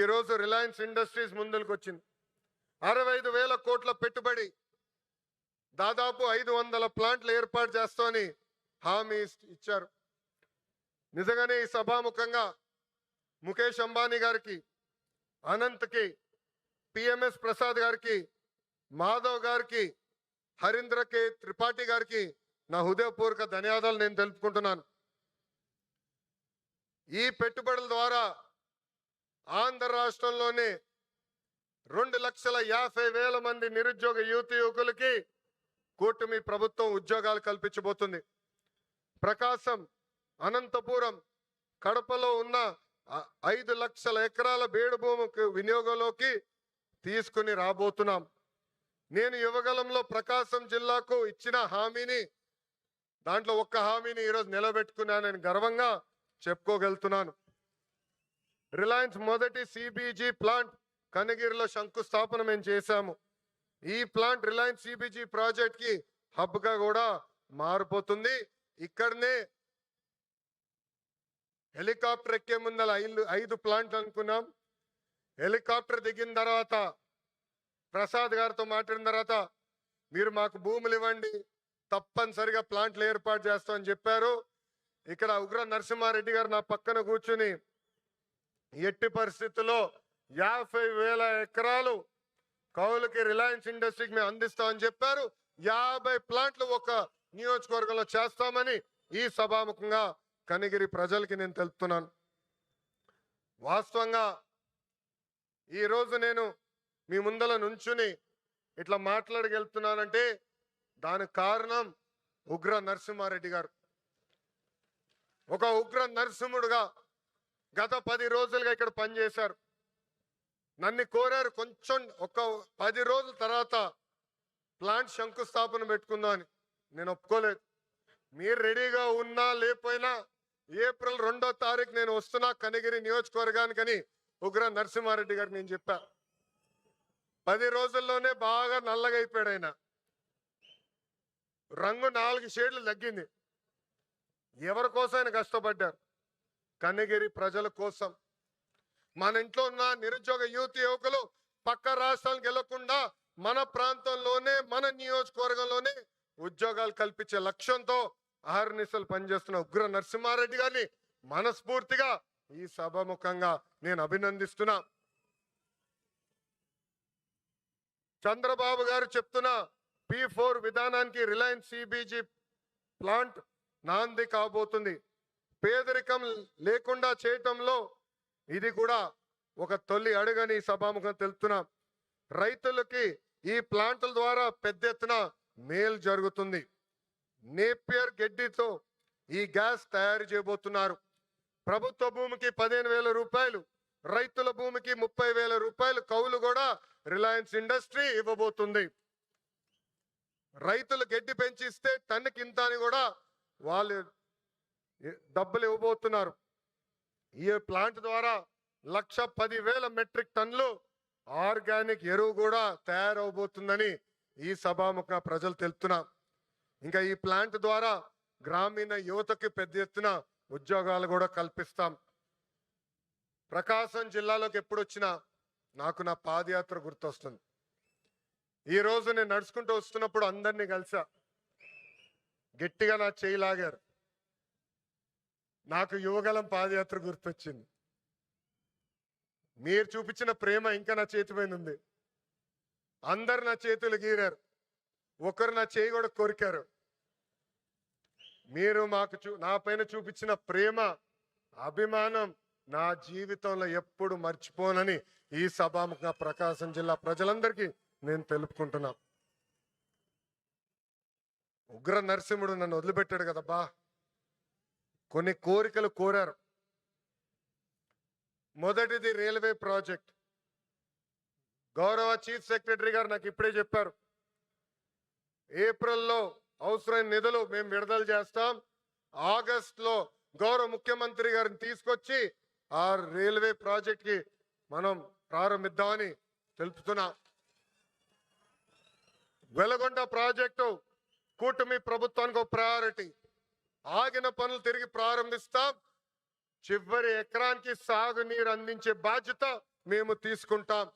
ఈరోజు Reliance industries ముందుకు వచ్చింది అరవై ఐదు వేల కోట్ల పెట్టుబడి. దాదాపు ఐదు వందల ప్లాంట్లు ఏర్పాటు చేస్తామని హామీ ఇచ్చారు. నిజంగానే ఈ సభాముఖంగా ముఖేష్ అంబానీ గారికి అనంత్కి పిఎంఎస్ ప్రసాద్ గారికి మాధవ్ గారికి హరీంద్ర కే త్రిపాఠి గారికి నా హృదయపూర్వక ధన్యవాదాలు నేను తెలుపుకుంటున్నాను. ఈ పెట్టుబడుల ద్వారా ఆంధ్ర రాష్ట్రంలోని రెండు లక్షల యాభై వేల మంది నిరుద్యోగ యువత యువకులకి కూటమి ప్రభుత్వం ఉద్యోగాలు కల్పించబోతుంది. ప్రకాశం అనంతపురం కడపలో ఉన్న ఐదు లక్షల ఎకరాల బీడు భూమికి వినియోగంలోకి తీసుకుని రాబోతున్నాం. నేను యువగలంలో ప్రకాశం జిల్లాకు ఇచ్చిన హామీని దాంట్లో ఒక్క హామీని ఈరోజు నిలబెట్టుకున్నానని గర్వంగా చెప్పుకోగలుగుతున్నాను. రిలయన్స్ మొదటి సిబిజీ ప్లాంట్ కనగిరిలో శంకుస్థాపన మేము చేశాము. ఈ ప్లాంట్ రిలయన్స్ సిబిజీ ప్రాజెక్ట్కి హబ్గా కూడా మారిపోతుంది. ఇక్కడనే హెలికాప్టర్ ఎక్కే ముందల ఐదు ఐదు ప్లాంట్లు అనుకున్నాం. హెలికాప్టర్ దిగిన తర్వాత ప్రసాద్ గారితో మాట్లాడిన తర్వాత మీరు మాకు భూములు ఇవ్వండి తప్పనిసరిగా ప్లాంట్లు ఏర్పాటు చేస్తామని చెప్పారు. ఇక్కడ ఉగ్ర నరసింహారెడ్డి గారు నా పక్కన కూర్చుని ఎట్టి పరిస్థితుల్లో యాభై వేల ఎకరాలు కౌలుకి రిలయన్స్ ఇండస్ట్రీకి మేము అందిస్తామని చెప్పారు. యాభై ప్లాంట్లు ఒక నియోజకవర్గంలో చేస్తామని ఈ సభాముఖంగా కనిగిరి ప్రజలకి నేను తెలుపుతున్నాను. వాస్తవంగా ఈరోజు నేను మీ ముందల నుంచుని ఇట్లా మాట్లాడగలుగుతున్నానంటే దానికి కారణం ఉగ్ర నరసింహారెడ్డి గారు. ఒక ఉగ్ర నరసింహుడుగా గత పది రోజులుగా ఇక్కడ పనిచేశారు. నన్ను కోరారు కొంచెం ఒక పది రోజుల తర్వాత ప్లాంట్ శంకుస్థాపన పెట్టుకుందాం అని. నేను ఒప్పుకోలేదు. మీరు రెడీగా ఉన్నా లేకపోయినా ఏప్రిల్ రెండో తారీఖు నేను వస్తున్నా కనిగిరి నియోజకవర్గానికని ఉగ్ర నరసింహారెడ్డి గారు నేను చెప్పా. పది రోజుల్లోనే బాగా నల్లగా అయిపోయాడు ఆయన. రంగు నాలుగు షేడ్లు తగ్గింది. ఎవరి కోసం ఆయన కష్టపడ్డారు? కన్నగిరి ప్రజల కోసం. మన ఇంట్లో ఉన్న నిరుద్యోగ యువతి యువకులు పక్క రాష్ట్రాలకు వెళ్ళకుండా మన ప్రాంతంలోనే మన నియోజకవర్గంలోనే ఉద్యోగాలు కల్పించే లక్ష్యంతో అహర్నిశలు పనిచేస్తున్న ఉగ్ర నరసింహారెడ్డి గారిని మనస్ఫూర్తిగా ఈ సభాముఖంగా నేను అభినందిస్తున్నా. చంద్రబాబు గారు చెప్తున్న పి ఫోర్ విధానానికి రిలయన్స్ సిబిజీ ప్లాంట్ నాంది కాబోతుంది. పేదరికం లేకుండా చేయటంలో ఇది కూడా ఒక తొలి అడుగని సభాముఖం తెలుపుతున్నాం. రైతులకి ఈ ప్లాంట్ల ద్వారా పెద్ద ఎత్తున మేలు జరుగుతుంది. నేపియర్ గడ్డితో ఈ గ్యాస్ తయారు చేయబోతున్నారు. ప్రభుత్వ భూమికి పదిహేను వేల రూపాయలు రైతుల భూమికి ముప్పై వేల రూపాయలు కౌలు కూడా రిలయన్స్ ఇండస్ట్రీ ఇవ్వబోతుంది. రైతులు గడ్డి పెంచిస్తే టన్నుకింత అని కూడా వాళ్ళు డబ్బులు ఇవ్వబోతున్నారు. ఈ ప్లాంట్ ద్వారా లక్ష పదివేల మెట్రిక్ టన్నులు ఆర్గానిక్ ఎరువు కూడా తయారవబోతుందని ఈ సభాముఖ ప్రజలు తెలుపుతున్నారు ఇంకా ఈ ప్లాంట్ ద్వారా గ్రామీణ యువతకి పెద్ద ఎత్తున ఉద్యోగాలు కూడా కల్పిస్తాం. ప్రకాశం జిల్లాలోకి ఎప్పుడు వచ్చినా నాకు నా పాదయాత్ర గుర్తొస్తుంది. ఈ రోజు నేను నడుచుకుంటూ వస్తున్నప్పుడు అందరినీ కలిసా. గట్టిగా నా చేయి లాగారు. నాకు యువగలం పాదయాత్ర గుర్తొచ్చింది. మీరు చూపించిన ప్రేమ ఇంకా నా చేతి పైన ఉంది. అందరు నా చేతులు గీరారు. ఒకరు నా చేయి కూడా కొరికారు. మీరు మాకు చూ నా పైన చూపించిన ప్రేమ అభిమానం నా జీవితంలో ఎప్పుడు మర్చిపోనని ఈ సభాముఖంగా ప్రకాశం జిల్లా ప్రజలందరికీ నేను తెలుపుకుంటున్నా. ఉగ్ర నరసింహుడు నన్ను వదిలిపెట్టాడు కదా బా కొన్ని కోరికలు కోరారు. మొదటిది రైల్వే ప్రాజెక్ట్. గౌరవ చీఫ్ సెక్రటరీ గారు నాకు ఇప్పుడే చెప్పారు. ఏప్రిల్లో అవసరమైన నిధులు మేము విడుదల చేస్తాం. ఆగస్ట్లో గౌరవ ముఖ్యమంత్రి గారిని తీసుకొచ్చి ఆ రైల్వే ప్రాజెక్ట్కి మనం ప్రారంభిద్దామని తెలుపుతున్నా. వెలగొండ ప్రాజెక్టు కూటమి ప్రభుత్వానికి ఒక ప్రయారిటీ ఆగిన పనులు తిరిగి ప్రారంభిస్తాం. చివరి ఎకరానికి సాగునీరు అందించే బాధ్యత మేము తీసుకుంటాం.